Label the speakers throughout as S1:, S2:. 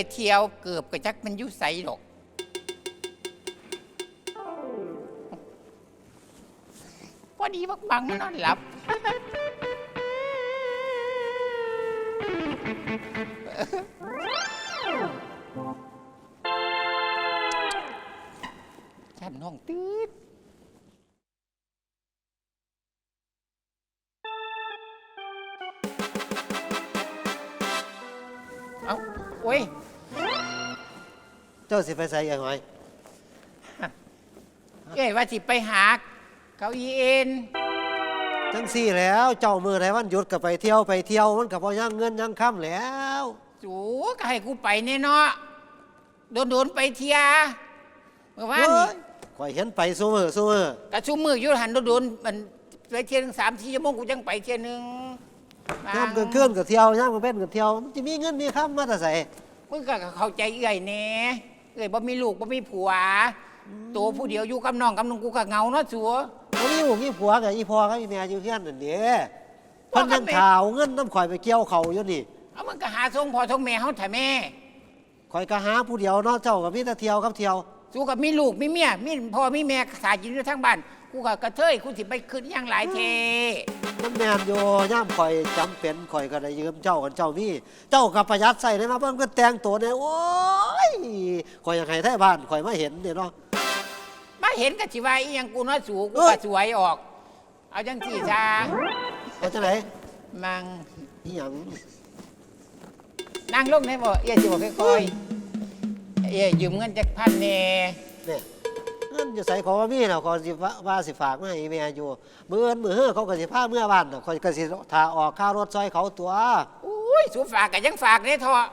S1: ไปเที่ยวเกือบกระจักมันยุ่ใสหรอกพอดีบักบังมันนอนหลับ เออ
S2: เจ้าสิไปใส่ยังไง
S1: เอ้ยว่าสิไปหาเก้าอี้เอ็น
S2: จังสี่แล้ว เจ้ามือไหนวันหยุดก็ไปเที่ยวไปเที่ยวมันกับพยังเงินยังค่ำแล้ว
S1: จูก็ให้กูไปแน่เนาะโดนโดนๆไปเที่ยเมื่อวาน
S2: เฮ้
S1: นี่
S2: ยข่อยเห็นไปซูมือซูมือก
S1: ระชุ่มมืออยู่หันโดนโดนๆมันไปเที่ยวหนึ่งสามสี่ชั่วโมงกูยังไปเที่ยวหนึ่งบาง
S2: ย่ำกลางคืนก็เที่ยวย่ำกลางเป็นก็เที่ยวมันจะมีเงินมีค่ำมาแต่ใส่
S1: มึงก็เข้าใจเอื่อยแหน่ เอื่อยบ่มีลูกบ่มีผัว ตัวผู้เดียวอยู่กับน้องกับนุ่งกูก็เหงาเนาะสัว
S2: บ่มีลูกมีผัวกับอีพ่อกับอีแม่อยู่เฮียนนั่นเด้
S1: พ่
S2: เพิ่
S1: อนกับ
S2: ยัง
S1: แม่
S2: ข่าวเงินน้ำข่อยไปเกี่ยวเขาอยู่นี่
S1: เอามึงก็หาทรงพ่อทรงแม่เฮาถ่แม่
S2: ข่อยก็หาผู้เดียวเนาะเจ้ากับมีแต่เที่ยวกับเที่ยว
S1: สู้กับมีลูกมีเมียมีพ่อมีแม่สายกินอยู่ทั้งบ้าน กูก็กระเทยกูสิไปขึ้นอยังหลายเท
S2: มันแม่นอยู่ย่ำข่อยจำเป็นข่อยก็ได้ยืมเจ้ากันเจ้ามีเจ้ากับประหยัดใส่ได้มาเพิ่นก็แต่งตัวเนี่ยโอ้ยข่อยอยากให้ไทบ้านข่อยมาเห็นเด้เนาะ
S1: มาเห็นก็สิว่าอีหยังกูเนาะสูกู
S2: เอ้
S1: ก็
S2: ย
S1: สวยออก เอาจังสี่ชา
S2: เอาจังไหน
S1: มัง
S2: อีหยัง
S1: นั่งลงได้บ่เอ้ยสิบ่ค่อยๆเอ้ยยืมเงินจักพันแหน่
S2: เนี่ยเงินอยู่ใส่ขอว่ามีน่ะขอสิว่าว่าสิฝากมาให้แม่อยู่มื้ออื่นมื้อเฮือเขาก็สิพาเมื่อบ้านน่ะข่อยก็สิถ้าออกค่ารถซอยเขาตัว
S1: อุ้ยสูฝากก็ยังฝากได้เถอะ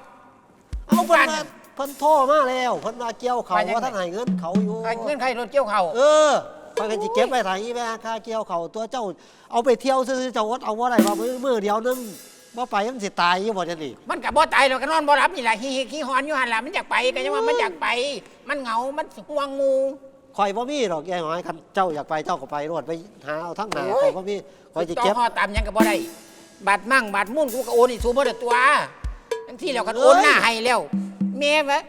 S2: เอาเพิ่น
S1: บ้าน
S2: มา
S1: น่ะ
S2: เพิ่นโทรมาแล้วเพิ่นมาเกี่ยวเขา
S1: ว่าจัง
S2: ว่าท่านให้เงินเขาอยู่
S1: ใครเงินใครรถเกี่ยวเขา
S2: เออข่อยก็สิเก็บไว้ถ่ายอีแม่ค่าเกี่ยวเขาตัวเจ้าเอาไปเที่ยวซื่อๆเจ้าอดเอาบ่ได้ว่ามื้อมื้อเดียวนึงบ่ไปมันสิตายอยู่บ่จังนี่
S1: มันก็บ่ตายหรอกก็นอนบ่หลับนี่แหละฮิฮิขี้หอนอยู่หั่นล่ะมันอยากไปก็ยังว่ามันอยากไป มันเหงา มันห่วงงู
S2: ข่อยบ่มีดอกยายหอยคันเจ้าอยากไปเจ้าก็ไปรวดไปหาเอาทั้งหน้า
S1: โอ้ย
S2: ข่อยบ่มีข่อยสิ
S1: ต่อ
S2: เก็บ
S1: ห่อตามหยังก็บ่ได้บาดมั่งบาดมุ่นกูก็โอนอีกสูบ่ได้ตัวทั้งที่แล้วก็โอนหน้าให้แล้วแม่วะ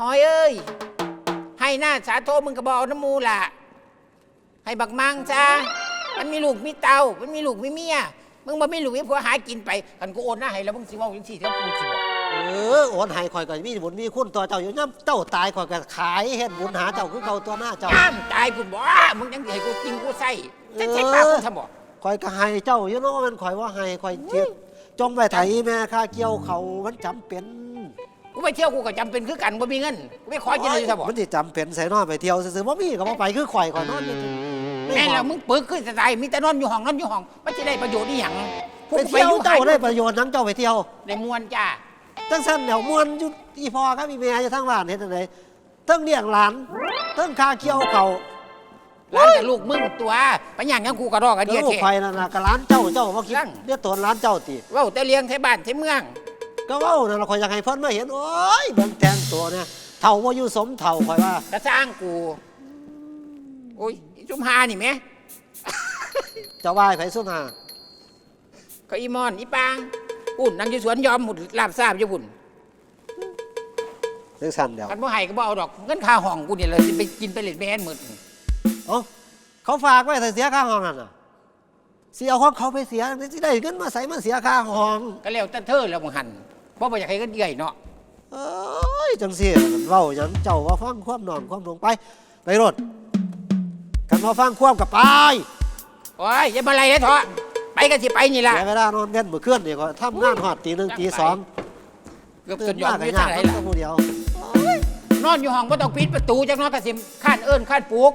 S1: หอยเอ้ยให้หน้าสาโทมึงก็บ่เอาน้ำมูล่ะ ให้บักมังซะมันมีลูกมีเต้ามันมีลูกมีเมียมึงบ่มีลูกมีผัวหากินไปคันกูโอนหน้าให้แล้วมึงสิเว้าจังซี่เท่ากูสิบอก
S2: เออโอนให้ข่อยก็มีบุญมีคุณต่อเจ้าอยู่ย่ำเจ้าตายข่อยก็ขายเฮ็ดบุญหาเจ้าคือเก่าตัวหน้าเจ้า
S1: ห้ามตายกูบ่มึงยังสิให้กูกินกูใส่จะใช้ปากกูทำบ่
S2: ข่อยก็ให้เจ้าอยู่เนาะว่ามันข่อยว่าให้ข่อยเจ็บจงไปไถแม่ค่าเกี่ยวเขามันจำเป็น
S1: กูไปเที่ยวกูก็จำเป็นคือกันบ่มีเงินกูไปขอกินเลยทำบ่
S2: มันสิจำเป็นใส่นอนไปเที่ยวซื่อๆบ่มีก็บ่ไปคือข่อยข่อยนอนอยู่
S1: แม่นแล้วมึงปึกขึ้นจะตายมีแต่นอนอยู่ห้องนอนอยู่ห้องมันจะได้ประโยชน์อีหยังพว
S2: ไป
S1: ก
S2: เที่ยว
S1: อยู่
S2: เจ้า
S1: ห
S2: ได้ประโยชน์หยังเจ้าไปเที่ยว
S1: ได้มวนจ้า
S2: จังซั่นเดี๋ยวม่วนอยู่อีพ่อครับอีแม่อยู่ทางบ้านเฮ็ดจังได๋เทั้งเลี้ยงหลานเทั้งค่าเกี่ยวเขา
S1: ร้านกับลูกมึงตัวไปหยังยังกูกระดอกกระเดีย
S2: ลูก
S1: เท
S2: ข่อยนั่นน่ะก็หลานเจ้าเจ้าบ่คิด
S1: ยัง
S2: เรียกตัวหลานเจ้าติ
S1: เว้าแต่เลี้ยงไทบ้านไทเมือง
S2: ก็เว้านั่นล่ะข่อยอยากให้เพิ่นมาเห็นโอ้ยเบิ่งแต่งตัวเนี่ยเฒ่าบ่อยู่สมเฒ่าข่อยว่า
S1: กระสร้างกูโอ้ยอีจุมหานี่แหม่
S2: เจ้าว่าให้ไผสุนา
S1: ก็อีมอนอีปาง ปุ่นนั่งอยู่สวนยอมหมุดลาบทราบอยู่ปุ่น
S2: จังซั่นเดี๋ยว
S1: กันบ่ให้ก็บ่เอาดอกเงินค่าห้องกูนี่เลยสิไปกินไปเล่นแบนหมด
S2: เอ้าเขาฝากไว้แต่เสียค่าห้องนั่นน่ะสิเอาของเขาไปเสียสิได้เงินมาใส่มาเสียค่าห้อง
S1: ก็แล้วแต่เธอแล้วมึงหันเพราะบ่อยากให้เงินเดือยเนาะ
S2: เอ้ยจังซี่มันเว้าหยังเจ้าว่าฟังความนอนความลงไปไปรถกันมาฟังความกับไป
S1: โอ้ยอย่ามาอะไรเลยเถอะ ไปกันสิไปนี่ล่ะ
S2: เสียเวลานอนเว้นมื้อคืนนี่ก็ทำงานฮอดตีหนึ่งตีสอง
S1: เกือบ
S2: ตื่
S1: จ
S2: น
S1: นยอ
S2: มามก็
S1: อยู่
S2: ยา
S1: ทากงไหนล่ะ
S2: กับผู้เดียว
S1: นอนอยู่ห้องบ่ต้องปิดประตูจักหน้อยก็สิข้านเอิ้นข้านปลูก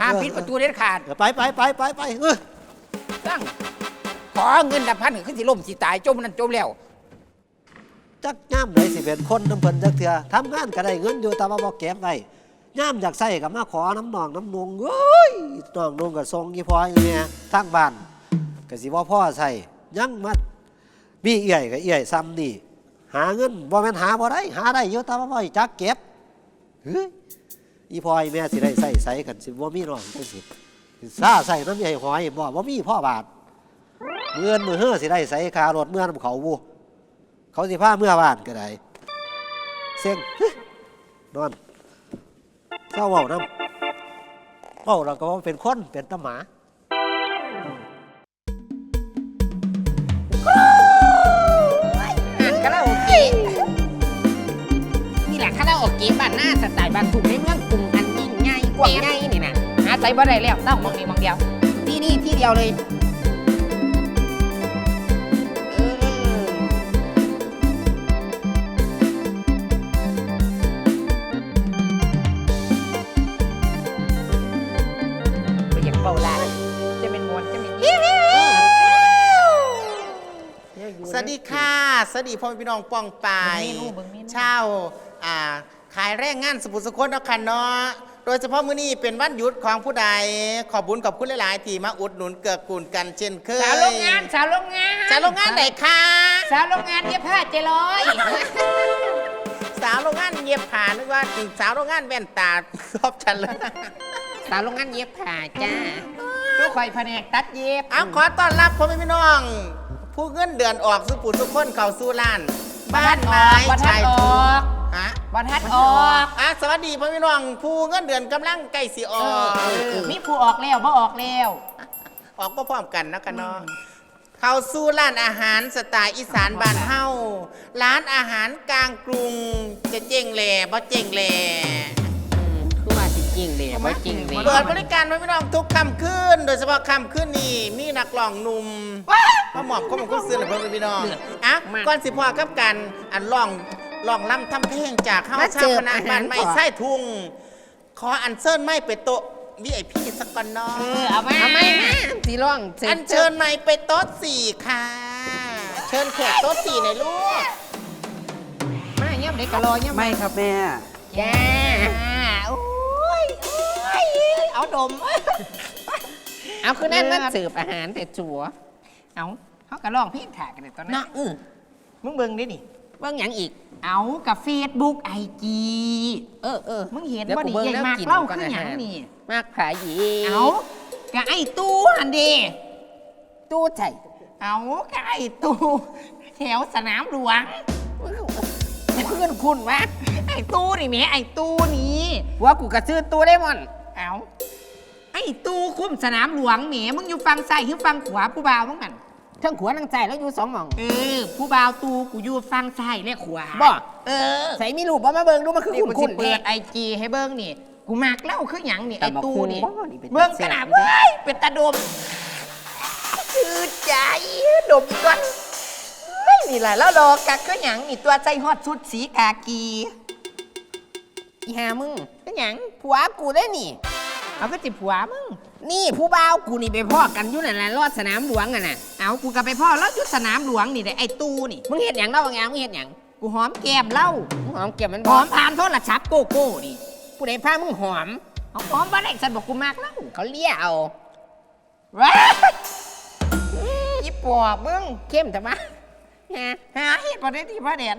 S1: ห้ามปิดประตูเด็ดขาด
S2: เดี๋ยวไปไปไปไปไปเออ
S1: ตั้งขอเงินดับพันขึ้นสิล่มสิตายจมนั่นจมแล้ว
S2: จักย่ามใดสิเป็นคนน้ำเพิ่นจักเถื่อทำงานก็ได้เงินอยู่แต่ว่าบ่เก็บไว้ย่ามอยากใส่ก็มาขอน้ำนองน้ำนงเอ้ยน้องนงก็ส่งยี่พ่ออยู่เนี่ยทางบ้าน ก็สิบ่าพ่อใส่ยังมามีเอี่ยก็เอี่ยซ้ำนี่หาเงินบ่แม่นหาบ่ได้หาได้อยู่แต่ว่าบ่ให้จักเก็บเฮ้ยอีพ่ออีแม่สิได้ใส่ใส่กันสิบ่มีน้องจังสิซาใส่น้ำใหญ่หอยบ่บ่มีพ่อบาทเมื่อนมือเฮือสิได้ใส่คารถเมื่อนำเขาบูเขาสิพาเมื่อบ้านก็ได้เซ็งนอนเศร้าเว้าน้ำเว้าเราก็เป็นคนเป็นตาหมา
S3: โอเกะบ้านหน้าสไตล์บ้านทุ่งในเมืองกรุงอันยิ่งใหญ่กว้างใหญ่นี่นะหาใจบ่ได้แล้วต้องมองนี้มองเดียว ที่นี่ที่เดียวเลยเออบ่อยากเป่าลาจะเป็นมวนจะเป็นยิ้ว
S4: สวัสดีค่ะ สวัสดีพ่อแม่พี่น้องป้องปาย
S3: เบิ่งเมนูเบิ่งเมนู
S4: เช่า อ่าขายแรงงานสมุทรสาครเนาะค่ะเนาะโดยเฉพาะมื้อนี้เป็นวันหยุดของผู้ใดขอบบุญกับคุณหลายๆที่มาอุดหนุนเกื้อกูลกันเช่นเคย
S3: สาวโรงงานสาวโรงงาน
S4: สาวโรงงานไหนคะ
S3: สาวโรงงานเย็บผ้าเจร้อย
S4: สาวโรงงานเย็บผ้านึกว่าสาวโรงงานแว่นตาชอบฉันเลย
S3: สาวโรงงานเย็บผ้าจ้าลูกคอยแผนกตัดเย็บ
S4: เอาขอต้อนรับพ่อแม่พี่น้อง ผู้เงินเดือนออกสุปุสุคนเข้าสู่ร้าน บ้านไม้
S3: บัทั
S4: ชา
S3: ด
S4: ย
S3: อ
S4: ทุ่
S3: องก
S4: ฮะ
S3: บัทัดออก
S4: อะสวัสดีพ่อพี่น้องผู้เงินเดือนกำลังใกล้สิออก
S3: มีผู้ออกแล้วบ่ออกแล้ว
S4: ออกก็พร้อมกันนะกันเนาะเข้าสู่ร้านอาหารสไตล์อีสานบ้านเฮาร้านอาหารกลางกรุง จะเจ๊งแหล่บ่เจ๊งแหล่
S3: คือว่าสิจริงเลยบ่จริงเลย
S4: เปิดบริการพ่อพี่น้องทุกค่ำคืนโดยเฉพาะค่ำคืนนี้มีนักร้องหนุ่มมาหมอบข้อมูลคุ้มซื้อให้พ่อพี่น้องอะก่อนสิพ่อกับกันอันร้อง ร้องล่ำทำเพลงจากข้าชาวคณะบ้านไม่ใช่ทุ่ง ขออันเชิญไม่ไปโต๊ะ VIP สักก่อนเนาะ
S3: เออเอามาเอามาสิร้อง
S4: อันเชิญไม่ไปโต๊ะสี่ค่ะ เชิญแขกโต๊ะสี่หน่อยลูก
S3: มาเยี่ยมเด็กกะรอเยี่ยม
S5: ไม่ครับแม่
S3: จ้าโอ้ยโอ้ยเอาดม เอาคือนั่นมันสืบอาหารแต่จัวเอาเขากะร้องเพลงถ่ายกันเลยตอนนั้น
S4: นะอือ
S3: มึงเบิ่งดินี่ เบิ่งหยังอีก เอากับเฟซบุ๊กไอจี
S5: เออเออ
S3: มึงเห็น
S5: ดี๋ยว
S3: บ่
S5: กู
S3: ดิ
S5: บิ่ง
S3: ใหญ่
S5: แว
S3: มาก
S5: กิน
S3: เล่า
S5: ก่
S3: คือหยังา
S5: หาร
S3: นี่
S5: มากขายหยี
S3: เอากะไอ้ตู้หันเดี
S5: ตู้ใจ
S3: เอากะไอ้ตู้แถวสนามหลวงเพื่อนคุณวะไอ้ตู้นี่แหม่ไอ้ตู้นี้
S5: ว่ากูกระซื้อตู้ได้มอน
S3: เอาไอ้ตู้คุ้มสนามหลวงแหมมึงอยู่ฟังซ้ายหรือฟังขวาผู้บ่าวมึงกัน
S5: เทั้งขวาทั้งใจแล้วอยู่สองหม่อง
S3: เออ ผู้บ่าวตูกูอยู่ฟังซ้ายและขวา
S5: บ่
S3: เออ
S5: ใส่มีรูปบ่มาเบิ่งดูมันคือ
S3: นี่
S5: คุณ
S3: กู
S5: คุ
S3: สิ
S5: ณ
S3: เปิดไอจีให้เบิ้งนี่ กูมากเล่าคือหยังนี่
S5: แต่
S3: ไอ้
S5: มา
S3: ตู้
S5: คูณ
S3: นี่
S5: บ่นี่เป็น
S3: เบิ้ง
S5: แซ่
S3: ข
S5: บ
S3: นาดเว้ยเป็นตาดมคือใจดมก่อนเฮ้ยนี่แหละแล้วรอกักคือหยังนี่ตัวใจฮอดสุดสีกากี
S5: อีหามึง
S3: คือหยัง
S5: ผัวกูได้นี่
S3: เอาก็จิบผัวมึง
S5: นี่ผู้บ่าวกูนี่ไปพ่อกันอยู่นั่นแหละรอดสนามหลวงอะนะ
S3: เอากูกับไปพ่อแล้วอยู่สนามหลวงนี่แหละไอ้ตู้นี่
S5: มึงเห็นหยังเล่าบางอย่างมึงเห็นหยัง
S3: กูหอมแก้มเล่า
S5: มึงหอมเก็บมัน
S3: หอมผ่านโทรศัพท์โกโก้นี่
S5: ผู้ใดพามึงหอม
S3: เอาหอมบ้านไหนสันบอกกูมากเล่า
S5: เขาเลี้ยเอา
S3: ว้าอีปอบมึง
S5: เข้มแต่ว่า
S3: หาเหตุผลได้ที่พระเด่น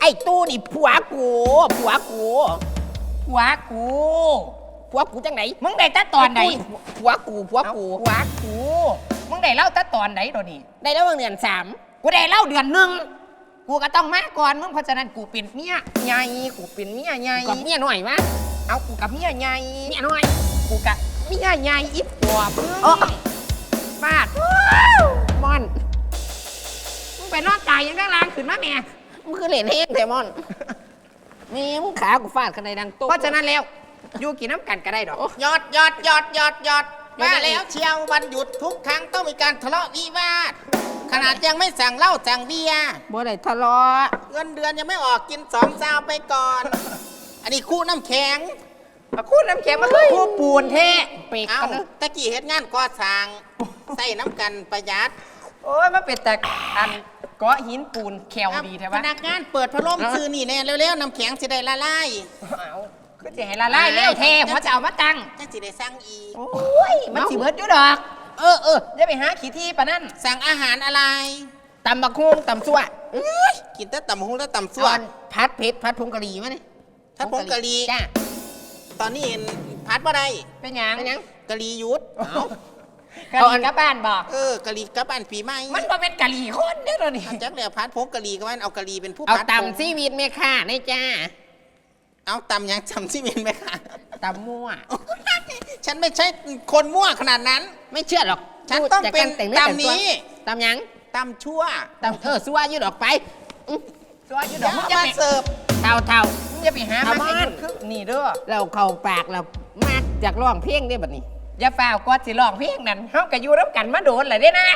S5: ไอ้ตู้นี่ผัวกูผัวกู
S3: หัวกู
S5: ผัวกูจังไหน
S3: มึงได้ตั้ตอนไหน
S5: ผัวกูผัวกู
S3: หัวกู มึงได้เล่าตั้ตอนไหนโดยวนี่
S5: ได้แล้วบางเดือนสาม
S3: กูได้เล่าเดือนหนึ่งกูก็ต้องมาก่อนมึงเพราะฉะนั้นกูเป็นเมียใหญ่กูเป็นเมียใหญ่
S5: กับเมียหน่อยวะ
S3: เอากูกับเมียใหญ่
S5: เมียหน่อย
S3: กูกับเมียใหญ่อีปอบมึง
S5: โอ้
S3: ฟาด
S5: มอน
S3: มึงไปนอนตายยังได้ลางขึ้นมาแม่
S5: มึงคือเหรียญแห้งแต่มอนแมีมึงขากูฟาดขนาดดังตุ๊
S3: เพราะฉะนั้นแล้ว อยู่กินน้ำกันก็ได้ดอก
S4: ยอดยอดยอดยอดยอด
S3: ยอด
S4: มาแล้วเชียววันหยุดทุกครั้งต้องมีการทะเลาะวิวาท ขนาดยังไม่สั่งเหล้าสั่งเบียร์
S5: บ่ได้ทะเลาะ
S4: เงินเดือนยังไม่ออกกินสองซาวไปก่อน อันนี้คู่น้ำแข็ง
S3: มาคู่น้ำแข็งมาคือคู่ปูนเท
S5: เปรก
S4: เอ้า
S5: กันนะ
S4: ตะกี้เฮ็ดงานก่อสร้างใส่น้ำกันประหยัด
S3: โอ้ยมาเป็นแต่อันเกาะหินปูนแควดีแท้
S4: พ
S3: วะ
S4: นักงานเปิดพัดลมซื้อนี่แน่เร็วๆน้ำแข็งสิได้ละลาย
S3: เอาคือจะให้ละลายเร็วเทหัวจะเอามาตั้ง
S4: จังสิได้สั่งอีก
S3: โอ้ยมันสิเบิดอยู่ดอก
S5: เออเออ
S3: อย่าไปหาขี้ที่ปะนั่น
S4: สั่งอาหารอะไร
S5: ตำบักฮุงตำซั่ว
S4: กินแต่ตำหุงและตำ
S5: ส่
S4: ซั่ว
S5: วนพัดเผ็ดพัดผงกะหรี่มาเนี่ย
S4: ถ้าผงกะหรี่
S5: จ้า
S4: ตอนนี้เห็นพัดบ่ได้
S3: เป็นหยัง
S5: เป็นหยัง
S4: กะหรี่หยุด
S5: เอา
S3: กะลีกลับบ้านบอก
S4: เออกะหรี่กับอันปีใหม่
S3: มันบ่เป็นกะลีคนเด้อตัวนี้
S4: อาจักแล้วพัดพกกะหรี่ก็ว่าเอากะหรี่เป็นผู้
S5: เอา
S4: พัด
S5: ตำซีวิตแม่ค่ะในจ้า
S4: เอาตำยังจำที่เมนไหมคะ
S5: ตำมั่ว
S4: ฉันไม่ใช่คนมั่วขนาดนั้น
S5: ไม่เชื่อหรอก
S4: ฉันต้อง
S5: ดูจาก
S4: เป็น
S5: การแต่งเนื้อแต่ง
S4: ตำ
S5: ตัว
S4: นี้
S5: ตำหยัง
S4: ตำชั่ว
S5: ตำเออซัวยืดออกไปอื้อ
S3: ตัวอยู่
S4: เดี๋
S3: ด
S4: ย
S3: อ
S4: ว
S3: กมึงจะ
S4: มา
S3: ไป
S4: เสิร์ฟ
S5: เท่าเท่า
S3: มึงจะไปหา
S5: เอา
S3: มา
S5: บ้าน
S3: ให้หยุดคือนี่เด้อ
S5: เราเข้าปากเรามากจากร้องเพลงได้บัดนี้
S3: อย่าฝ่าวกอดสิร้องเพลงนั่นเฮาก็อยู่น้ำกันมาโดนแหละเด้นะ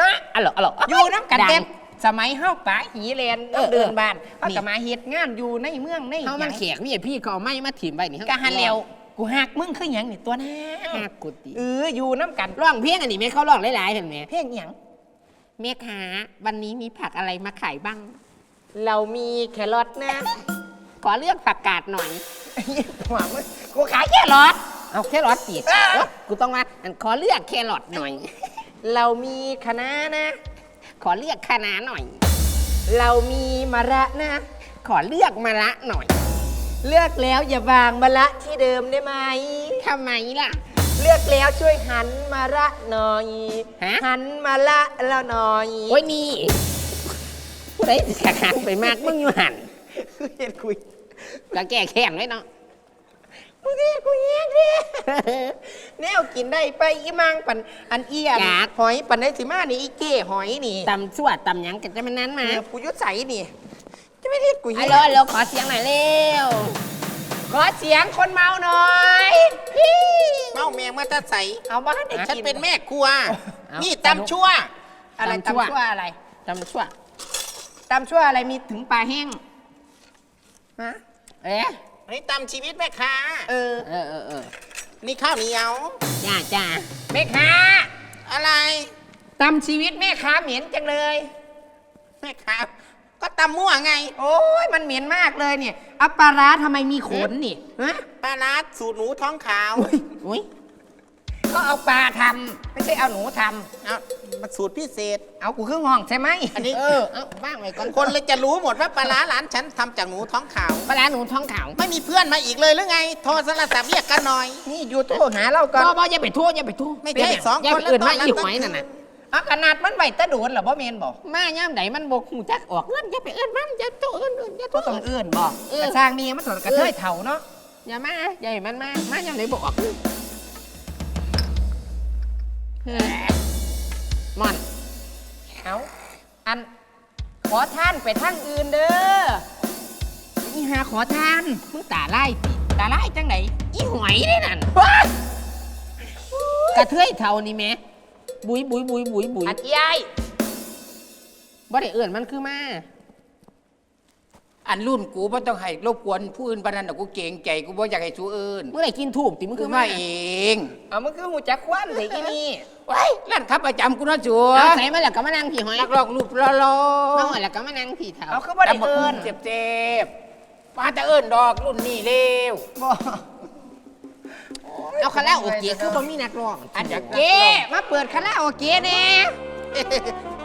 S3: นะ
S5: อะหรออะหรอ
S3: อยู่น้ำกัน
S5: ดัง
S3: เต็ม สมัยเฮาป๋าหีแลน
S5: เออ
S3: เดินบ้าน
S5: เออ
S3: เฮา
S5: นี่
S3: ก็มาเฮ็ดงานอยู่ในเมืองใน
S5: เขามัน
S3: ห
S5: แขกนี่พี่เขาเอาไม้มาถิ่มไปนี่
S3: ยังกะหันแล้วกูหักมึงคือหยังนี่ตัวน้า
S5: หักกุฏิ
S3: เอออยู่น้ำกัน
S5: ร้องเพลงอันนี้ไหมเขาร้องหลายๆเห็นไหม
S3: เพลงหยัง
S5: แม่ค้าวันนี้มีผักอะไรมาขายบ้าง
S3: เรามีแครอทนะ
S5: ขอเลือกผักกาดหน่อย
S3: หัวมึงกูขายแค่รอท
S5: เอาแครอทติดกูต้องมาอันขอเลือกแครอทหน่อย
S3: เรามีคะน้านะ
S5: ขอเลือกคะน้าหน่อย
S3: เรามีมะระนะ
S5: ขอเลือกมะระหน่อย
S3: เลือกแล้วอย่าวางมะระที่เดิมได้ไหม
S5: ทำไมล่ะ
S3: เลือกแล้วช่วยหันมาระหน่อย
S5: ฮะ
S3: หันมาละแล้วหน่อย
S5: โอ้ยนี่ผู้ใดสิขาหันไปมากมึงอยู่หัน
S3: เห็นคุย
S5: ก็แก้แค้นไว้เนาะ
S3: มึงเห็นกูแย่ดิแนวกินได้ไปอีมังปันอันเอียนหอยปันได้สิมานี่อีเก้หอยนี่
S5: ตำชั่วตำหยังกันจะมันนั้น
S3: เอ
S5: มา
S3: อกูยุดใสนี่จะไม่เรียกกู
S5: ฮั
S3: แย่
S5: ลโหลฮัลโหลขอเสียงหน่อยเร็ว
S3: ขอเสียงคนเมาหน่อย
S4: เมาแมงมาแตาใส
S3: เอาบ้านเด็ก
S4: ฉัน
S3: กิน
S4: เป็นแม่ครัว
S5: เอา
S4: นี่ตำชั่ว
S3: อะไร
S5: ตำชั่ว
S3: ตำชั่วอะไร
S5: ตำชั่ว
S3: ตำชั่วอะไรมีถึงปลาแห้งฮะ
S5: เอ๊ะ
S4: นี่ตำชีวิตแม่ค้า
S3: เออ
S5: เออเออเออ
S4: นี่ข้าวเหนียว
S5: จ้าจ้า
S3: แม่ค้า
S4: อะไร
S3: ตำชีวิตแม่ค้าเหม็นจังเลย
S4: แม่ค้าก็ตำมั่วไง
S3: โอ้ยมันเหม็นมากเลยเนี่ยอัปปลาร้าทำไมมีขนนี่ฮะ
S4: ปลาร้าสูตรหนูท้องขาว
S5: อุ้ย
S3: ก็เอาปลาทำไม่ใช่เอาหนูท
S4: เอา มาสูตรพิเศษำ
S3: เอากูเครื่องห้องใช่ไหม
S4: อันนี้
S5: เออเอาบ้างไว้ก่อน
S4: คนเลยจะรู้หมดว่าปลาร้าร้านฉันทำจากหนูท้องขาว
S5: ปลาร้าหนูท้องขาว
S4: ไม่มีเพื่อนมาอีกเลยหรือไง โทรสารศัพท์เรียกกันหน่อย
S3: นี่อยู่โทรหาเราก่อน
S5: บ่บ่อย่าไปโทั่วอย่าไปโทั่ว
S4: ไม่ใช่สอง
S5: อย่า
S4: ค
S5: ไป
S4: นแล้ว
S5: อื่น
S4: ต
S5: มา
S4: อนนั้น
S5: อี
S4: ต้อง
S5: หอยนั่นน่ะ
S3: เอาขนาดมันไหวตะโดนเหรอบ่เมนบอก
S5: มาย่ามใดมันบกหูจักออกเงินอย่าไปเอื้อนมันอย่าโตัวเอื้อนอื่นอย่า
S3: ก็
S5: โทั่ว
S3: ต้องเอื้อนบอก
S5: เออ
S3: กระช่างมีมันถอดกระเทยเถ่าเนาะ
S5: อย่ามาอย่าให้มันมามาย่ามไหนบอกออกเฮ้ย มอน
S3: เอาอัน ขอท่านไปทางอื่นเด้อ
S5: นี่หาขอทานมึงตาไล่ติ
S3: ตาไล่จังไหน
S5: อีหอยนี่นั่น
S3: ว้าก
S5: ระเทยเท่านี่แหม่บุยบุยบุยบุยบุย
S3: อัดยาย
S5: บ่ได้เอื่นมันคือมา
S1: อันรุ่นกูบ่ต้องให้รบกวนผู้อื่นปานนั้นดอกกูเก่งใจกูบ่อยากให้สู้อื่น
S5: เมื่อไหร่กินถูกติมึง
S1: คื
S5: คืออ
S1: มา
S5: มา
S1: เอง
S3: เอามันคือหูจักควันเลยอีนี่
S1: ไว้ร้านค้าประจำกูเนาะจัว
S5: เอาใส่มาแล้วก็มานั่งพี่หอย
S1: นักร้องรูปรอ
S5: มาห
S1: ๆ
S5: อยแล้วก็มานั่งพี่เท่า
S3: เอาคือบ่ได้
S1: ตำบัก
S3: เอิ
S1: หุ่
S3: น
S1: งเจ็บๆมาแต่เอิ้นดอกรุ่นนี้เร็ว
S3: บ่
S5: เอาคาราโอเกะคือบ่มีนักร้อง
S3: อันอยากเก้มาเปิดคาราโอเกะแน่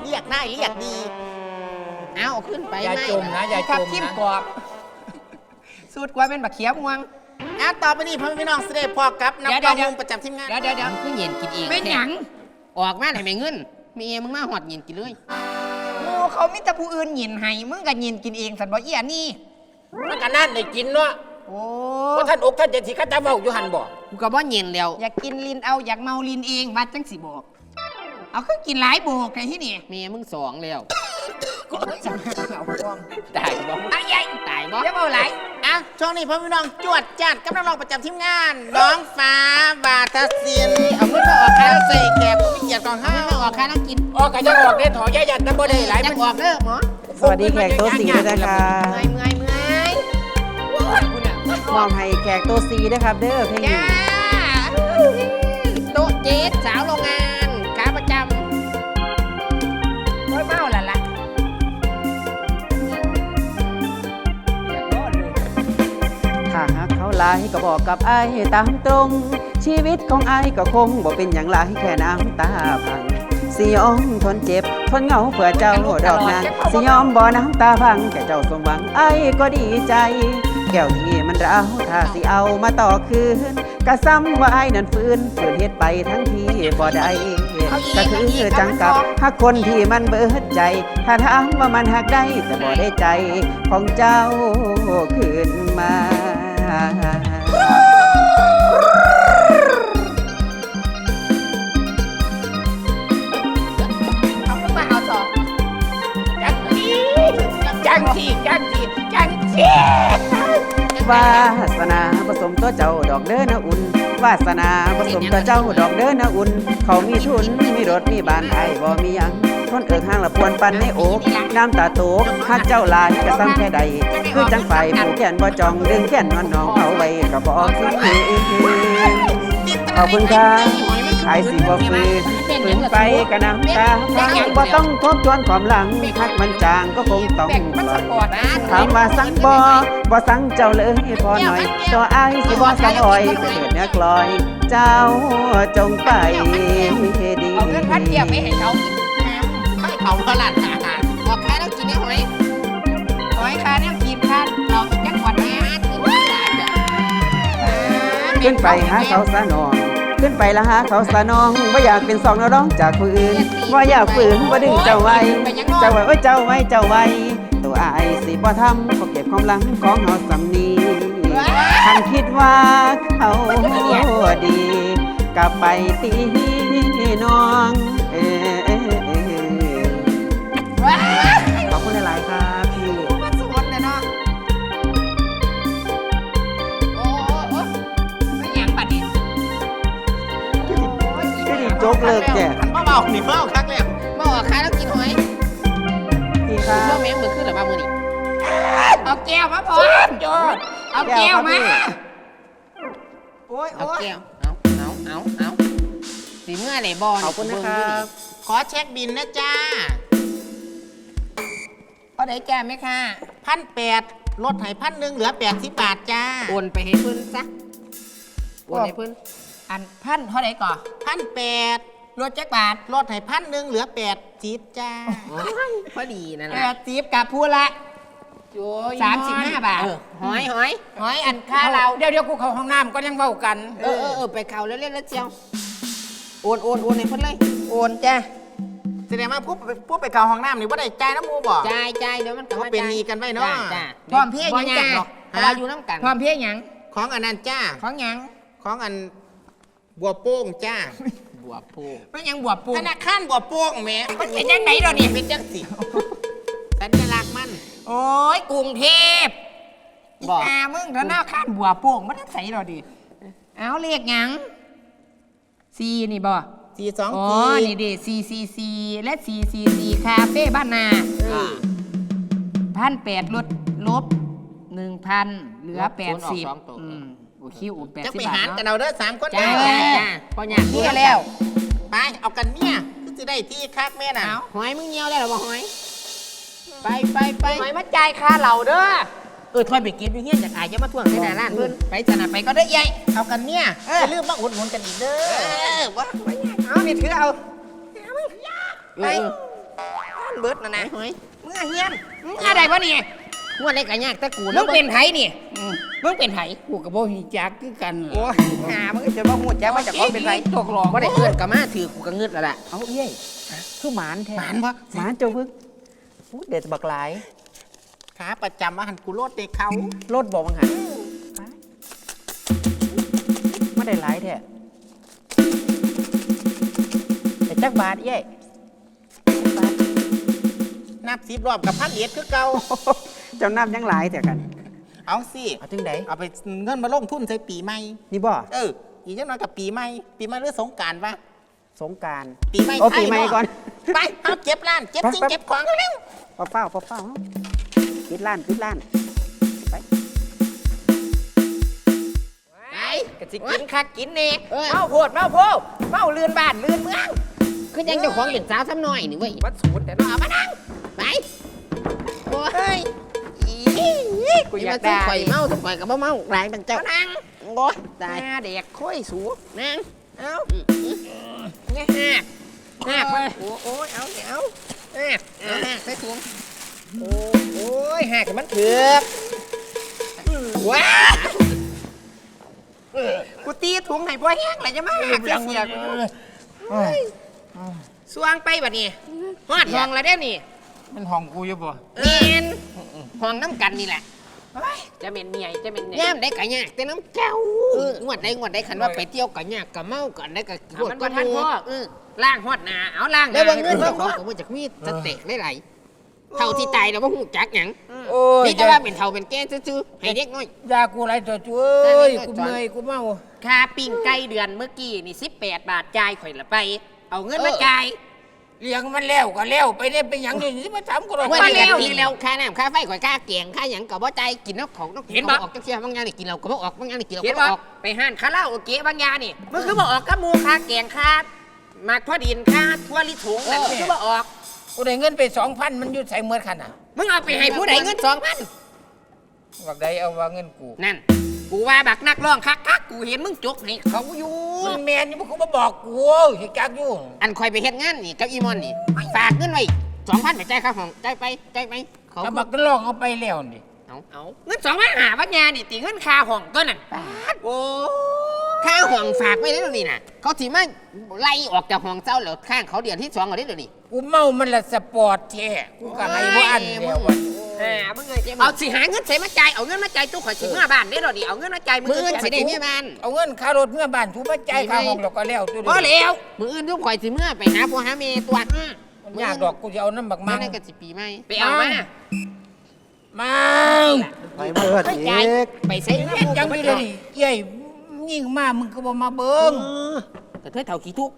S4: เรียกได้เรียกดี
S5: เอาเอาขึ้นไป
S1: อย่า
S5: ไม่
S1: จมนะอย่าจ
S3: ทับ
S1: ม
S3: ทิม
S1: นะ
S3: กรอบสูตรกว่าเป็นบักเขียบงวง
S4: อะต่อไปนี้พ่อแม่พี่น้องเสด็จพ่อกับนัก
S3: เดี๋ยว
S4: ร้อง
S3: เดี๋ยว
S4: วงประจำทีมงาน
S3: เดี๋ยวเดี๋ยวเดี๋ยว
S5: มันคือเย็นกินเอง
S3: เป็นหยัง
S5: ออกมาไหนไม่เงินมีเองมึงมาหอดเย็นกินเลย
S3: หมูเขามีแต่ผู้อื่นหยินให้มึงก็หยินกินเองสันบ่เอียนี่
S1: มันก็นั่นได้กินเนาะ
S3: โอ้
S1: ว่าท่านอกท่านเจ็ดสิข้าจะเว้าอยู่หันบ่
S5: กูก็บ่เย็นแล้ว
S3: อยากกินลินเอาอยากเมาลินเองว่าจังสิบอก เอาคือกินหลายโบกไงที่นี่
S5: เมียมึงสองแล้ว
S3: ก็จะเอาฟอง
S5: ตายบ่
S3: ไอ้ยัย
S5: ตายบ่
S3: อย่าเมาหลาย
S4: อะช่วงนี้พ่อแม่พี่น้องจวดจัดกับนักร้องประจำทีมงาน น้องฟ้าวาทศิลป์
S5: เอาเงินมาออกค่า
S4: ข้าใส่แขกผู้มีเกียรติของ
S5: เอา
S4: ข้า
S5: เงินมาออกค่านั่งกิน
S1: ออกก็จะออกได้ถอยายันแต่บ่ได้หลาย
S5: จะ
S1: มัน
S5: ออกเด้อหมอ
S6: สวัสดีแขกโต๊ะสีด้วยนะคะ
S3: เมื่อยเมื่อยเมื่อยโอ้ยกูเนี่ย
S6: มอบให้แขกโต๊ะสีนะครับเด้อเพลงนี้
S3: จ้า
S5: โต๊ะเจ๊สาวโรงงาน
S3: ลา
S6: ยก็บอกกับไอ้ายตามตรง ชีวิตของไอ้ายก็คงบ่เป็นอย่างไรแค่น้ำตาพังสิยอมทนเจ็บ ทนเหงาเพื่อเจ้าดอกนางสิยอมบ่น้ำตาพังแค่เจ้าสมหวังไอ้ายก็ดีใจ แก้วที่มันมันเราถ้าสิเอามาต่อคืนกะซ้ำว่าไอ้ายนั่นฟื้นฝืนเฮ็ดไปทั้งที่บ่ได้ก็คือจังกับหักคนที่มันเบิดใจ ถ้าถามว่ามันหักได้แต่บ่ได้ใจของเจ้าคืนมา
S5: เอาขึ้นมาเอาสอง
S1: จังทีจังทีจังทีจังที
S6: วาสนาผสมตัวเจ้าดอกเด้อนะอุ่นวาสนาผสมตัวเจ้าดอกเด้อนะอุ่น เขามีทุนมีรถมีบ้านไอ้บ่มีหยัง ทนเอิกห้างละพวนปันในโอกน้ำตาโตหักเจ้าลายกะซ้ำแค่ใด คือจังไปผูกแขนบ่จองดึงแขนนอนน้องเอาไว้ก็บอกสิขอบคุณครับขายสิบ่ฟืนฝืนไปกระน้ำตาพังบ่ต้องทบทวนความหลังทักมันจางก็คงต้อง
S5: แบ่งมัน
S6: ปล่อย
S5: ปอร์ตน
S6: ถามว่าสั่งบ่บ่สั่งเจ้าเลยพอหน่อยตัวอ้ายสิบ่สั่งอ้อยเกิดเนื้อกลอย เจ้าจงไปดี
S5: เอาเงินพันเดียวไปให้เขากิน เขาตลาดอาหารออกค่าแล้วกินได้หอยหอยค่าเนี่ยกินค่าเราจังหวัดแม่คือว่าจ้ะ
S6: ขึ้นไปหาเขาสะนอง ขึ้นไปละหาเขาสะนองบ่อยากเป็นสองแล้วร้องจากผู้อื่นบ่อยากฝืนบ่าดึงเจ้าไว้ เจ้าไว้โอ้ยเจ้าไว้เจ้าไว้ ตัวอ้ายสิบ่ทำก็เก็บความหลังของเฮาสำนีท่านคิดว่าเขาดี กลับไปตีน้อง เออเออเออ จ๊กเลิกแก
S4: ขันเบาๆนี่เบาคักแล้ว
S5: มาออกค่าแล้วกินหอย
S6: พี่ครั
S5: ช่ว
S6: บ
S5: งแม่งมือขึ้นหรือมามือนี่เอาแก้วมาพอจอดเอาแก้วมา
S3: โอ้ย
S5: เอา
S3: โอ้ย
S5: แก้วเอาเอาเอาเอาสีเมื่อไหนบอล
S6: ขอบคุณนะครับ
S4: ขอเช็คบินนะจ้า
S5: เอาได้แก้ไหมค่ะ
S4: พันแปดลดให้พันหนึ่งเหลือแปดสิบบาทจ้า
S5: โอนไปให้เพิ่นซะโอนให้เพิ่นอันพันเท่าไหร่ก่อน
S4: พันแปด
S5: รถจักบาท
S4: ลดให้พันหนึ่งเหลือแปดสิบจ้า
S5: พอดีนั่นแห
S3: แป
S5: ละ
S3: ดสิบกับผู้ละ
S5: สามสิบห้าบาท
S3: เออ
S5: หอยหอย
S3: หอยอันค่าเรา
S1: เดี๋ยวเดี๋ยวกูเข้าห้องน้ำก็ยังเว้ากัน
S5: เออเออเออไปเข่าแล้วเล่นแล้วเจียวโอนโอนโอนให้เพิ่นเลย
S3: โอนจ้ะ
S4: แสดงว่าผู้ผู้ไปเก่าห้องน้ำนี่ว่าได้จ่ายน้ำมูบ่
S5: จ่ายจ่ายเดี๋ยวมันกลับ
S4: เขา
S5: มา
S4: เป็น
S5: จ่าย
S4: หนี้กันไว้เนาะ
S5: จ้จ้า
S3: พร้อมเพรียงยังจ้ะ
S5: บ่ยากหรอกเวลาอยู่น้ำกัน
S3: พร้อมเพรียงหยัง
S4: ของอันนั้นจ้า
S3: ของหยัง
S4: ของอัน บัวโป้งจ้า
S5: บัวพู
S3: ไม่ยังบวบปู
S4: ธนาคารบัวโป้งแหม่
S3: มันเป็นยังไงเดี๋ยวนี้
S4: เป็นจังสิสัญลักษณ์มัน
S3: โอ้ยกรุงเทพ
S5: บอก
S3: อ่ามึงธนาคารบัวโป่งมันใส่เราดิเอาเรียกหยังซีนี่บ่
S4: สี่สอง
S3: อ๋อ
S4: สี่
S3: นี่ดิซีซีซีและซีซีซีคาเฟ่บ้านนา
S5: อ่า
S3: พันแปดลดลบหนึ่งพันเหลือ
S5: ลบ
S3: แปด
S5: ศูนย์
S3: สิบ
S5: ออกสองตัว
S3: อืม โอเคอุ่นแปด
S4: จะ
S3: สิบ
S4: ไป
S3: บา
S4: หาร
S3: ท
S4: กัน
S3: เนาะ
S4: เอาเด้อสามคน
S5: จ้า
S4: เด้อ
S5: จ้าจ้าพออยาก
S3: นี่แล้ว
S4: ไปเอากันเนี่ยก็จะได้ที่คักแม่น่ะ
S3: เอา
S5: หอยมึงเงียวได้หรอบ่หอย ไปไปไป
S3: หอยมาจ่ายค่าเหล่าเด้อ
S5: เออถอยไปกินอยู่เฮียนจากอายจะมาทวงในหน้าร้านเพิ่น
S3: ไปสนะไปก็ได้ใหญ่
S4: เอากันเนี่ย
S3: เออ
S4: จะลืมมาอุดหนุนกันอีกเด้อ
S5: เออว่าหอยยาก
S3: เอานี่ถือเอา
S5: เออ
S3: ท่านเบิดนะนะ
S5: หอย
S3: มึงอะเฮียนมึงอะไรวะนี่
S5: งวดได้ก็ยากแต่กู
S3: มึงเป็นไผนี่
S1: อืม
S3: มึงเป็นไผ
S1: กูกับโบหิจักคือกัน
S3: โอ้ยหามึงจะมาหูแจ้งว่าจะขอเป็นไผ
S1: ตกหลอก
S5: บ่ได้เอื้อนก็มาถือกูก็งึดแล้วล่ะ
S6: เอาเอ้ยคือหมานแท้
S4: หมานปะ
S6: หมานเจ้าพึกอู้เด็ดบักหลาย
S4: ขาประจำว่าหันกูโลดเด็กเขา
S6: รถบอกมังหันไม่ได้หลายแท้แต่จักบาทเอ้ย
S4: นับสิบรอบกับพันเอ็ดคือเก่า
S6: เจ้าน้ำยังหลายแต่กัน
S4: เอาสิ
S6: เอาถึงได
S4: เอาไปเงินมาลงทุนใส่ปีใหม่
S6: นี่บ่
S4: เอออีกจังน้อยกับปีใหม่ปีใหม่หรือสงกรารปะ
S6: สงกราร
S4: ปีใหม่
S6: โอ้
S4: ไทย
S6: ปีใหม่
S4: เนาะ
S6: ก่อน
S4: ไปเอาเก็บร้านเก็บสิ่ง
S6: ไปไป
S4: เก็บของเร็ว
S6: ปะเป้าปะเป้าเนาะปิดร้านปิดร้าน
S5: ไป
S3: กะสิกินคักกินเน่
S5: เอ้ย
S3: เมาโพดเมาโพดเมาเลือนบ้านเลือนเมือง
S5: คือยังเจ้าของเป็นสาวซ้ำน้อยนี่เว้ย
S3: วัดสูตรแต่เนาะเอามานั่ง
S5: ไปโอ้ย
S3: อี กูอยากได้
S5: ข่อยเมาทุกข่อยกับบ่เมาหลายบางเจ้า
S3: มานั่ง
S5: โอ้ยตาย
S3: หน้าเด็กค่อยสู
S5: นั่ง
S3: เอ้า
S5: อืมอืม
S3: เนี่ยหักหักมันโอ้โอ้ยเอาเดี๋ยวหัก
S5: เอาหน้าใส่ถุง
S3: โอ้โอ้ยหักให้มันเถือก
S5: อว้ากูตีถุงให้บ่แห้งเลยจะมาหักเสียกูสวงไปบัดนี้ฮอดห้องแล้วเด้อนี่
S1: มันห้องกูอยู่บ่
S5: เมียนห้องน้ำกันนี่แหละ
S3: จะเป็นเมียจะเป็นเนี่ย
S5: ย่ามได้กะยากแต่น้ำเจ้าเอองวดได้งวดได้ขันว่าไปเที่ยวกะยากกะเมากันได้กะ
S3: เอามันบ่ทันพ่อ
S5: เออ
S3: ล่างฮอดหนาเอาล่างห
S5: แล้วบางเงิน
S3: ให้
S5: เจ้าของก็มาจากมีดสเต็กได้ไหลายเท่าที่ตายแล้วว่าหูจักหยัง
S1: โอ้ย
S5: นี่จะว่าเป็นเท่าเป็นแก่ซื่อๆให้เด็กน้อย
S1: ยากูไรตัวจุ้เอ้ยกูเมื่อยกูเมา
S3: ค่าปิ้งไก่เดือนเมื่อกี้นี่18 บาทจ่ายข่อยละไป เอาเงินมาจ่าย
S1: เลี้ยงมันแล้วก็แล้วไปเนี่ยเป็นหยังนี่ที่มาถามกูหรอก
S5: ว่า
S3: มา
S5: นี่
S3: แล้
S5: แล้ววนี่แล้วค่าน้ำค่าไฟข่อยค่าแกงค่าหยังก็บ่ใจายกินน้ำของน้ำ
S3: เห็นบ่
S5: ออกจักเสียบางอย่างนี่กินเราก็บ่ออกบางอย่างนี่กินเรา
S3: เห็น
S5: ก็
S3: บ่
S5: บ่ออก
S3: ไปห้านคาราโอเกะบางอยางนี่มันคือบ่ออกกับหมูค่าแกงค่าหมากทั่วดินค่าทั่วลิถุงนั่นมันคือบ่ออก
S1: กูได้เงินไปสองพันมันอยู่ใส่เมื่อขนาด
S5: มึงเอาไปให้ผู้ใดเงินสองพัน
S1: วักใดเอาว่าเงินกู
S3: นั่น กูว่าบักนักร้องคักคักๆกูเห็นมึงจกให้เขาอยู่
S1: มันแมนอยู่พวกกูมาบอกกูที่จักอยู่
S5: อันคอยไปเฮ็ดงานนี่กับอีมอนนี่ฝากเงินไว้สองพันไปจ่ายค่าห้องจ่ายไปจ่ายไปเขา
S1: ถ้าบักลองเอาไปแล้วนี่
S5: เอา
S3: เอาเงินสองพันหาวัดยานี่ตีเงินค่าห้องก็นั่น
S5: โอ้ค่าห้องฝากไว้แล้วนี่น่ะ เขาสิมาไล่ออกจากห้องเจ้าแล้วข้างเขาเดือนที่สองเอาได้เดี๋ยวนี้
S1: กูเมามันละสปอร์ตแท้กูก็ให้บ่อันแล้ววัน
S3: อ่ามึงเอ้ยเจ๊มึ
S5: เอา
S3: ง
S5: สิหาเงินใส่มาจ่ายเอาเงินมาจ่ายตู้ข่อยสิเมื่อบ้านได้หรอดิเอาเงินมาจ่ายมื
S3: มื
S5: อ
S3: อ
S5: อื่น
S3: สิ
S5: สิ
S3: ได้
S5: ได้
S3: เมี
S5: เมี
S3: ย
S5: ย
S3: บ้า
S5: บ้านน
S1: เอาเงินค่ารถเมื่อบ้านถูมาจ่ายค่าห้องแล้วก็แล้วตัว
S5: พอ
S1: เดียว
S5: แล้วมืออื่นทุกข่อยสิเมื่อไปหาพ่อหาแม่ตัว
S1: มันยากดอกกูจะเอาน้ำบัก
S5: มา
S1: มัง
S5: ได้กันสิปีไหม
S3: ไปเอามา
S1: มัง
S2: ไปมาเอิด
S5: ไป
S2: อี
S5: จ่าย
S2: ก
S5: ไปใส่
S1: เฮ็ดจังอยู่เลยนี่เยัยยิ่งมามึงก็บ่มาเบิ่ง
S2: เออ
S5: แต่เธอเท่าขี้ทุก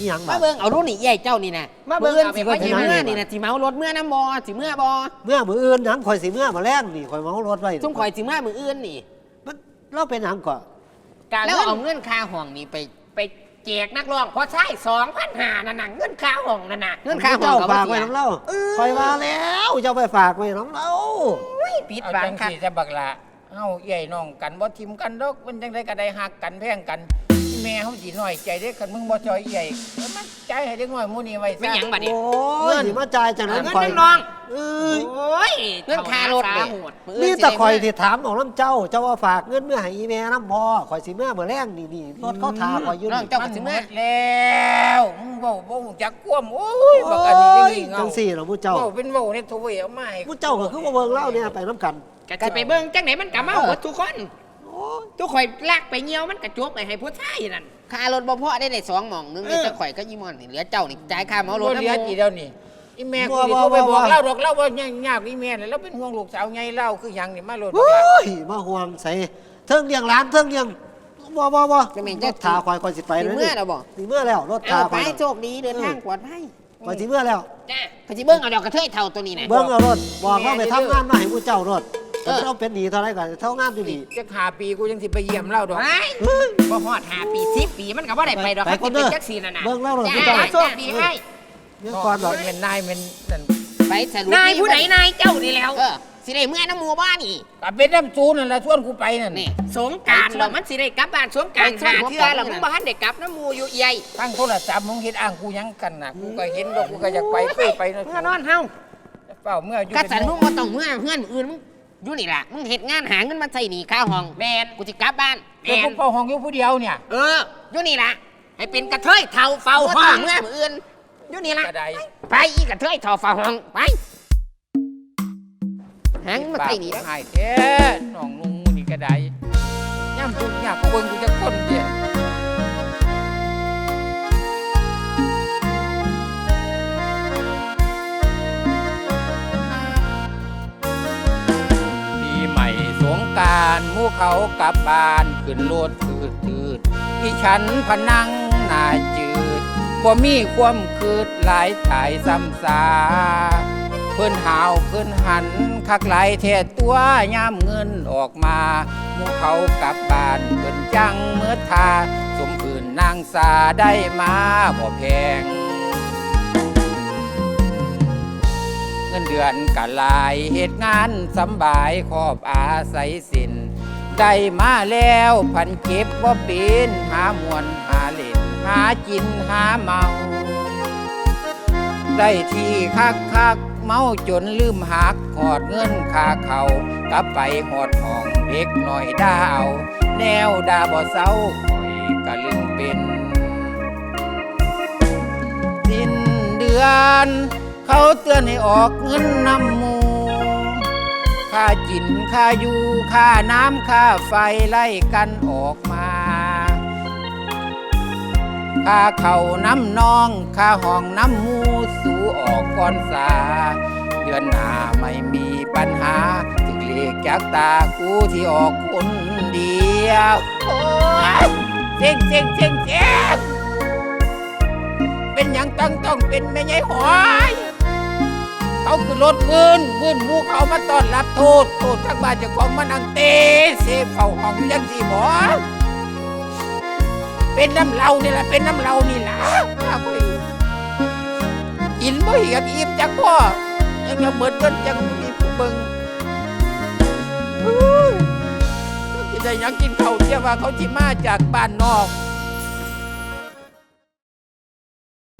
S2: อีหยัง
S5: มา
S2: บ่
S5: เบิ่งเอารุ่นนี่ใหญ่เจ้านี่นะ
S3: มาเบิ่ง
S5: อื่น
S3: เอาไป
S5: สิ
S3: ไว้
S5: ว่าสิ
S2: ที่ไหน
S5: เมื่อนี่นะสิเมารถเมื่อน้ำบอสิเมื่อบอ
S2: เมื่อมืออื่นหยังข่อยสิเมื่อมาแล้งนี่ข่อยเมารถไว้
S5: ซุ่มข่อยสิเมื่อมืออื่นนี่
S2: มันเราเป็นหยังก่อน
S3: การ
S5: แล้ว
S3: เงิน
S5: เอาเงินค่าห้องนี่ไป
S3: ไปแจกนักร้องพอใช่สองพันหานั่นน่ะเงินค่าห้องนั่นน่ะ
S5: เงินค่าห้อง
S2: เจ้า
S5: ก็
S2: ฝา
S5: ว่าก
S2: ไว้
S5: เสีย
S2: น้ำเล่าข่อยว่าแล้วเจ้าไปฝากไว้น้ำเล่า
S3: ปิด
S1: เอา
S3: บัง
S1: จัง
S3: ค่ะ
S1: สิจะบักละเฮาใหญ่น้องกันบ่ทิมกันดอกมันจังได๋ก็ได้ฮักกันแพงกัน แม่เฮาสิน้อยใจเด้คันมึงบ่จอยใหญ่มันใจให้เด็กน้อยหมู่นี้ไว้
S3: ไม่
S1: ซะ
S3: หยังบัดนี้
S2: โอ้ยสิมาจ่ายจากนั้น
S3: เงิน
S2: ข่อย
S3: นักร้อง
S2: เอ้ย
S3: โอ้ย
S5: เงินค่ารถ
S3: ขา
S5: เนี่ย
S3: โหด
S5: มื้อ
S2: นี่
S5: อื่นสิ
S2: แต่
S5: ได้
S2: ข่อย
S5: เมื่
S2: ที่ถามของน้ำเจ้า เจ้าว่าฝากเงินเมื่อให้อีแม่น้ำพอข่อยสิเมื่อเมื่อแรงนี่นี่รถเขาทาข่อยอยู่
S5: น้อง
S2: นี่
S5: เจ้า
S1: มั
S5: ก็
S1: น
S5: สิ
S1: หม
S5: เมื่อ
S1: ดแล้วมึงเว้าบ่ฮู้จักความโอ้ยบักอันนี้
S2: โอ้ย
S1: นี่เงา
S2: จังสี่เหรอผู้เจ้า
S1: เว้าเป็นเว้าในโทเวเอามาให้
S2: ผู้เจ้าก็คือว่าเบิ่งเล่าเนี่ยไปน้ำกัน
S3: ก็จะไปเบิ่งจังไหนมันก็เมาหมดทุกคน ทุกข่อยลากไปเงียวมันกระจกไปให้ผู้ชายนั่น
S5: ค่ารถบ่พอได้ได้สองหม่องหนึงนี่แต่ข่อยก็ยี่มอนนี่เหลือเจ้านี่จ่ายค่าเมาร
S1: ร
S5: ถ
S1: ถ
S5: น้ำ
S1: เหลือ
S5: มู
S1: กี่เดียวนี่อีแม่กูนี่
S2: บ่
S1: โทรไป
S2: บ่
S1: บอก
S2: บ่
S1: เล่าดอกเล่าว่ายากๆอีแม่นี่แล้วเป็นห่วงลูกสาวไงเล่าคือหยังนี่มาโลด
S2: โอ้ยมาห่วงใส่เทิงเลี้ยงร้านเทิงเลี้ยงบ่บ่บ่
S5: จะแม่น
S2: ร
S5: จะ
S2: ถทาข่อยข่อยสิไป
S5: สิ
S2: เลย
S5: เมื่อแล้วบ่
S2: สิเมื่อแล้วรถทา
S5: เอาไป
S2: ข่อย
S5: โชคดีเดินทางปลอดภัย
S2: ข่อยสิเมื่อแล้ว
S3: จ้า
S5: เขาสิเบิ่งเอาดอกกระเทยเท่าตัวนี้นะ
S2: เบิ่งเอารถบอกเราไปทำงานมาให้ผู้เจ้ารถ
S5: เออ
S2: เราเป็นหนีเท่าไรกันเท่างานอยู่นี่
S1: จะหาปีกูยังสิไปเยี่ยมเล่าดอก
S3: ไปบ่ฮอดหาปีสิปีมันก็บ่ได้ไปดอก
S2: ไป
S3: ค
S2: นเด้
S3: เป็
S2: อ
S3: จักสีนั่นน่ะ
S2: เบิ่งเล่ารถ
S3: จ้า
S2: ผู้เจ้า
S3: โชคดีให้
S2: เรื่องก่อนหรอก
S1: เป็นนายเป็น
S5: ไปสรุป
S3: นายผู้ใดนนายเจ้านี่แล้ว
S5: สิได้เมื่อน้ำหมูบ้านี่
S1: ก็เป็นน้ำจูนั่นแหละชวนกูไปนั่น
S5: นี่
S3: สงการหรอมันสิได้กลับบ้านสงการ
S5: ไปช่ว
S3: หาเทือ
S5: ปอม
S3: แล้ว
S5: นั่
S3: มึงบ่ทันได้กลับน้ำมูอยู่ใหญ่
S1: ตั้งโทรศัพท์มึงเห็นอ้างกูยังกันน่ะกูก็เห็นดอกกูก็อยากไปเคยไปนะ
S3: เมื่อนอนเฮา
S1: เปล่าเมื่ออยู่
S5: กระสันมึงมาต้องเมื่อเพื่อนอื่นมึง อยู่นี่ล่ะมึงเฮ็ดงานหาเงินมาใส่หนีค่าห้อง
S3: แมน
S5: กูจะกลับบ้าน
S3: แม
S1: เป็น
S3: น
S1: ผู้เฝ้าห้องอยู่ผู้เดียวเนี่ย
S3: เอออยู่นี่ล่ะให้เป็นกระเทยเท่าเฝ้า
S5: เอา
S3: ห้
S5: ห้
S3: อ
S5: องงเมื่อมืออื่น
S3: อยู่นี่ล่ะ
S1: กระได
S3: ไปอีกระเทยเท่าเฝ้าห้องไป
S5: หาเงินมาใส่หนีแล้ว
S1: หายแท้น้องลุงนี่กระไดย่ำทุกอย่างกูเบิ่งกูจะคนเดียว เขากลับบ้านขึ้นรถคืดคืดที่ฉันพนังหน้าจืดบ่มีความคืดหลายสายซ้ำซาเพิ่นหาวเพิ่นหัน คักไหลายแท้ตัวยามเงินออกมาหมู่เขากลับบ้านเพิ่นจังเมื่อทาสมอื่นนางสาได้มาบ่แพงเงินเดือนกะลายเหตุงานสำบายขอบอาศัยสิน ได้มาแล้วพันเก็บว่าเป็นหามวนหาเล่นหากินหาเมา ได้ที่คักคักเมาจนลืมหักขอดเงินคาเขากลับไปหอดห้องเด็กหน่อยดาวแนวดาบ่เศร้าคอยกะลืมเป็น สิ้นเดือน เขาเตือนให้ออกเงินนำมู ค่าจินค่าอยู่ค่าน้ำค่าไฟไล่กันออกมาค่าเขาน้ำนองค่าห้องน้ำมูสูออกก่อนสา เดือนหน้าไม่มีปัญหาถึงเลีกจากตากูที่ออกคนเดียวโอ้ยเจ๊งเจ๊งเจ๊งเจ๊งเป็นอย่างต้องต้องเป็นแม่ยายหอย เขาคือรถวืนวืนหมูเขามาต้อนรับโทษโทษทั้งบ้านเจ้าของมานั่งเตเสพเฝ้าห้องอยู่ยังสี่หมอเป็นน้ำเหล้านี่แหละเป็นน้ำเหล้านี่ล่ะข้าบ่ได้กินบ่เหียดอิ่มจังพ่อยังยังเบิดเงินจังบ่มีผู้เบิ่งเฮ้ยจะได้ยังกินข้าวเที่ยว่าเขาจิมาจากบ้านนอก